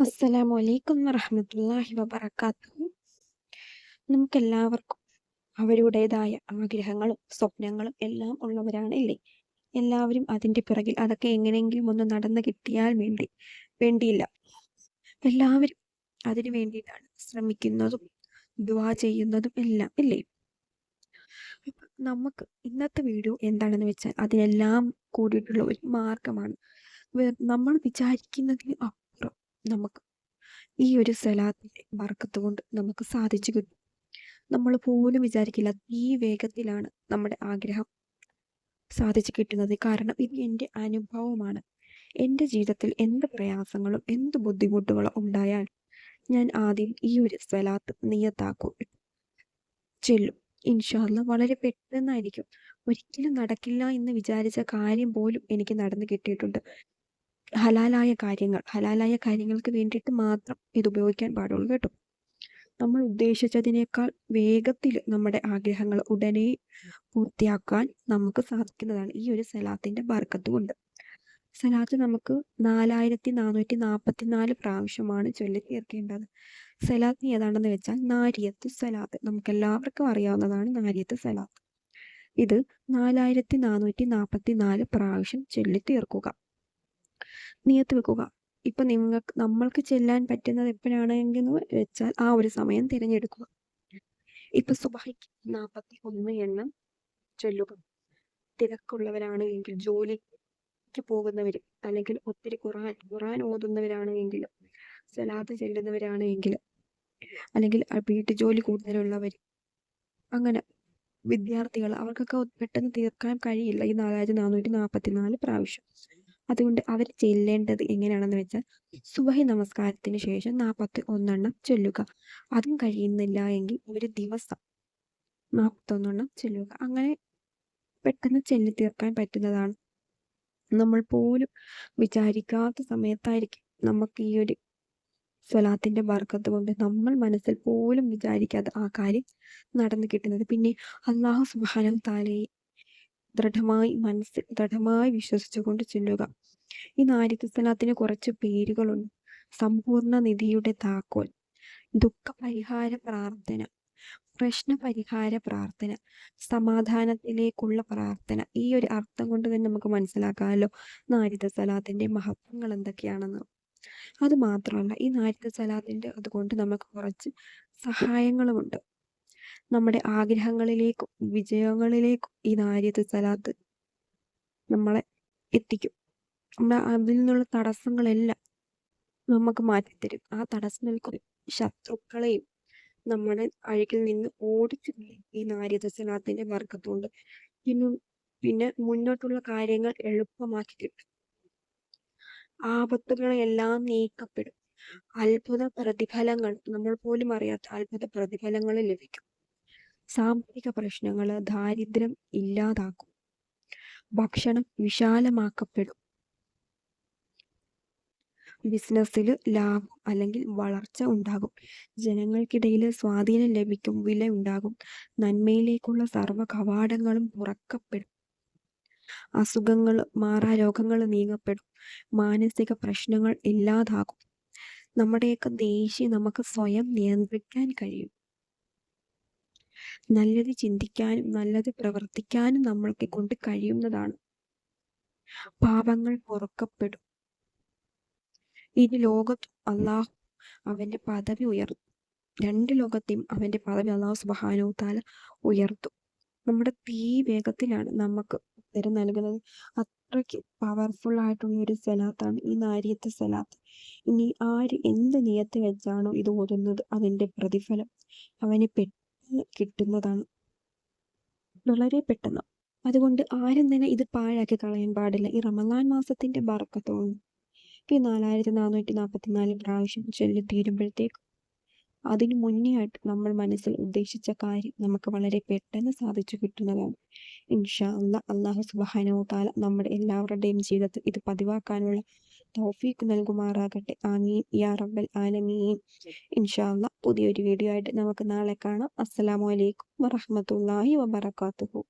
അസ്സലാമു അലൈക്കും വറഹമത്തല്ലാഹി വബർക്കാത്തു നമുക്കെല്ലാവർക്കും അവരുടേതായ ആഗ്രഹങ്ങളും സ്വപ്നങ്ങളും എല്ലാം ഉള്ളവരാണ് ഇല്ലേ? എല്ലാവരും അതിന്റെ പിറകിൽ അതൊക്കെ എങ്ങനെയെങ്കിലും ഒന്ന് നടന്നു കിട്ടിയാൽ വേണ്ടി വേണ്ടിയില്ല. എല്ലാവരും അതിനു വേണ്ടിയിട്ടാണ് ശ്രമിക്കുന്നതും ദ്വാ ചെയ്യുന്നതും എല്ലാം ഇല്ലേ? നമുക്ക് ഇന്നത്തെ വീഡിയോ എന്താണെന്ന് വെച്ചാൽ അതിനെല്ലാം കൂടിയിട്ടുള്ള ഒരു മാർഗമാണ്. നമ്മൾ വിചാരിക്കുന്നതിന് നമുക്ക് ഈ ഒരു സലാത്തിന്റെ വറക്കത്ത് കൊണ്ട് നമുക്ക് സാധിച്ചു കിട്ടും. നമ്മൾ പോലും വിചാരിക്കില്ല ഈ വേഗത്തിലാണ് നമ്മുടെ ആഗ്രഹം സാധിച്ചു കിട്ടുന്നത്. കാരണം ഇത് എന്റെ അനുഭവമാണ്. എന്റെ ജീവിതത്തിൽ എന്ത് പ്രയാസങ്ങളും എന്ത് ബുദ്ധിമുട്ടുകളും ഉണ്ടായാൽ ഞാൻ ആദ്യം ഈ ഒരു സ്വലാത്ത് നിയത്താക്കും. ചെല്ലും. ഇൻഷാല്ല വളരെ പെട്ടെന്നായിരിക്കും. ഒരിക്കലും നടക്കില്ല എന്ന് വിചാരിച്ച കാര്യം പോലും എനിക്ക് നടന്നു കിട്ടിയിട്ടുണ്ട്. ഹലാലായ കാര്യങ്ങൾ ഹലാലായ കാര്യങ്ങൾക്ക് വേണ്ടിയിട്ട് മാത്രം ഇത് ഉപയോഗിക്കാൻ പാടുള്ളൂ കേട്ടോ. നമ്മൾ ഉദ്ദേശിച്ചതിനേക്കാൾ വേഗത്തിൽ നമ്മുടെ ആഗ്രഹങ്ങൾ ഉടനെ പൂർത്തിയാക്കാൻ നമുക്ക് സാധിക്കുന്നതാണ് ഈ ഒരു സലാത്തിന്റെ ബർക്കത്ത് കൊണ്ട്. സലാത്ത് നമുക്ക് നാലായിരത്തി നാനൂറ്റി നാൽപ്പത്തി നാല് പ്രാവശ്യമാണ് ചൊല്ലി തീർക്കേണ്ടത്. സലാത്ത് ഏതാണെന്ന് വെച്ചാൽ നാരിയത്ത് സലാത്ത്. നമുക്ക് എല്ലാവർക്കും അറിയാവുന്നതാണ് നാരിയത്ത് സലാത്ത്. ഇത് നാലായിരത്തി നാനൂറ്റി നാൽപ്പത്തി നാല് പ്രാവശ്യം ചൊല്ലി തീർക്കുക. നിയത്ത് വെക്കുക. ഇപ്പം നിങ്ങൾക്ക് നമ്മൾക്ക് ചെല്ലാൻ പറ്റുന്നത് എപ്പോഴാണെങ്കിൽ വെച്ചാൽ ആ ഒരു സമയം തിരഞ്ഞെടുക്കുക. ഇപ്പൊ സുബഹിക്ക് നാൽപ്പത്തി ഒന്ന് എണ്ണം ചൊല്ലുക. തിരക്കുള്ളവരാണ് എങ്കിൽ ജോലിക്ക് പോകുന്നവർ അല്ലെങ്കിൽ ഒത്തിരി ഖുറാൻ ഖുറാൻ ഓതുന്നവരാണ് എങ്കിൽ സലാത്ത് ചെല്ലുന്നവരാണ് എങ്കിൽ അല്ലെങ്കിൽ വീട്ടു ജോലി കൂടുതലുള്ളവർ അങ്ങനെ വിദ്യാർത്ഥികൾ അവർക്കൊക്കെ പെട്ടെന്ന് തീർക്കാൻ കഴിയില്ല ഈ നാലായിരത്തി നാനൂറ്റി നാൽപ്പത്തി നാല് പ്രാവശ്യം. അതുകൊണ്ട് അവർ ചെല്ലേണ്ടത് എങ്ങനെയാണെന്ന് വെച്ചാൽ സുബഹി നമസ്കാരത്തിന് ശേഷം നാൽപ്പത്തി ഒന്നെണ്ണം ചൊല്ലുക. അതും കഴിയുന്നില്ല എങ്കിൽ ഒരു ദിവസം നാൽപ്പത്തൊന്നെണ്ണം ചൊല്ലുക. അങ്ങനെ പെട്ടെന്ന് ചെല്ലി തീർക്കാൻ പറ്റുന്നതാണ്. നമ്മൾ പോലും വിചാരിക്കാത്ത സമയത്തായിരിക്കും നമുക്ക് ഈ ഒരു സ്വലാത്തിന്റെ ബർക്കത്ത് കൊണ്ട് നമ്മൾ മനസ്സിൽ പോലും വിചാരിക്കാതെ ആ കാര്യം നടന്നു കിട്ടുന്നത്. പിന്നെ അള്ളാഹു സുബാനം താലയെ ദൃഢമായി മനസ്സിൽ ദൃഢമായി വിശ്വസിച്ചുകൊണ്ട് ചെല്ലുക. ഈ നാരികസ്ഥലത്തിന് കുറച്ച് പേരുകളുണ്ട്. സമ്പൂർണ നിധിയുടെ താക്കോൽ ദുഃഖപരിഹാര പ്രാർത്ഥന പ്രശ്ന പരിഹാര പ്രാർത്ഥന സമാധാനത്തിലേക്കുള്ള പ്രാർത്ഥന. ഈ ഒരു അർത്ഥം കൊണ്ട് തന്നെ നമുക്ക് മനസ്സിലാക്കാമല്ലോ നാരിത സലാത്തിന്റെ മഹത്വങ്ങൾ എന്തൊക്കെയാണെന്ന്. അത് മാത്രമല്ല ഈ നാരിത സലാത്തിന്റെ അതുകൊണ്ട് നമുക്ക് കുറച്ച് സഹായങ്ങളുമുണ്ട്. നമ്മുടെ ആഗ്രഹങ്ങളിലേക്കും വിജയങ്ങളിലേക്കും ഈ നാര്യത്ത് സലാത്ത് നമ്മളെ എത്തിക്കും. നമ്മുടെ അതിൽ നിന്നുള്ള തടസ്സങ്ങളെല്ലാം നമുക്ക് മാറ്റിത്തരും. ആ തടസ്സം നിൽക്കും ശത്രുക്കളെയും നമ്മുടെ അഴുകിൽ നിന്ന് ഓടിച്ചു ഈ നാര്യത സലാത്തിന്റെ വർഗത്തുകൊണ്ട് പിന്നെ പിന്നെ മുന്നോട്ടുള്ള കാര്യങ്ങൾ എളുപ്പമാക്കി കിട്ടും ആപത്തുകളെല്ലാം നീക്കപ്പെടും. അത്ഭുത പ്രതിഫലങ്ങൾ നമ്മൾ പോലും അറിയാത്ത അത്ഭുത പ്രതിഫലങ്ങൾ ലഭിക്കും. സാമ്പത്തിക പ്രശ്നങ്ങൾ ദാരിദ്ര്യം ഇല്ലാതാക്കും. ഭക്ഷണം വിശാലമാക്കപ്പെടും. ബിസിനസ്സിൽ ലാഭം അല്ലെങ്കിൽ വളർച്ച ഉണ്ടാകും. ജനങ്ങൾക്കിടയിൽ സ്വാധീനം ലഭിക്കും വില ഉണ്ടാകും നന്മയിലേക്കുള്ള സർവ കവാടങ്ങളും തുറക്കപ്പെടും. അസുഖങ്ങൾ മാറാ രോഗങ്ങൾ നീങ്ങപ്പെടും. മാനസിക പ്രശ്നങ്ങൾ ഇല്ലാതാകും. നമ്മുടെയൊക്കെ ദേഷ്യം നമുക്ക് സ്വയം നിയന്ത്രിക്കാൻ കഴിയും. നല്ലത് ചിന്തിക്കാനും നല്ലത് പ്രവർത്തിക്കാനും നമ്മൾക്ക് കൊണ്ട് കഴിയുന്നതാണ്. പാപങ്ങൾ പൊറുക്കപ്പെടും. ഇനി ലോകത്ത് അള്ളാഹു അവന്റെ പദവി ഉയർത്തും. രണ്ട് ലോകത്തെയും അവന്റെ പദവി അള്ളാഹു സുബാനോ താല ഉയർത്തും. നമ്മുടെ തീ വേഗത്തിലാണ് നമുക്ക് ഉത്തരം നൽകുന്നത്. അത്രയ്ക്ക് പവർഫുൾ ആയിട്ടുള്ള ഒരു സലാത്താണ് ഈ നാരിയത്തെ സലാത്ത്. ഇനി ആര് എന്ത് നിയത്ത് വെച്ചാണോ ഇത് ഓതുന്നത് അതിന്റെ പ്രതിഫലം അവന് പെട്ടെന്ന് കിട്ടുന്നതാണ്. വളരെ പെട്ടെന്ന്. അതുകൊണ്ട് ആരും തന്നെ ഇത് പാഴാക്കി കളയാൻ പാടില്ല. ഈ റമദാൻ മാസത്തിന്റെ ബറക്കത്തോളം ഈ നാലായിരത്തി നാനൂറ്റി നാൽപ്പത്തിനാല് പ്രാവശ്യം ചൊല്ലി തീരുമ്പോഴത്തേക്കും അതിനു മുന്നേ ആയിട്ട് നമ്മൾ മനസ്സിൽ ഉദ്ദേശിച്ച കാര്യം നമുക്ക് വളരെ പെട്ടെന്ന് സാധിച്ചു കിട്ടുന്നതാണ്. ഇൻഷാ അല്ല അള്ളാഹു സുബാനോ താല നമ്മുടെ എല്ലാവരുടെയും ജീവിതത്തിൽ ഇത് പതിവാക്കാനുള്ള തൗഫീഖ് നൽകുമാറാകട്ടെ. ആമീൻ. യാ റബ്ബൽ ആലമീൻ. ഇൻഷാ അല്ല പുതിയൊരു വീഡിയോ ആയിട്ട് നമുക്ക് നാളെ കാണാം. അസ്സലാമു അലൈക്കും വറഹമത്തല്ലാഹി വബർക്കാത്തുഹു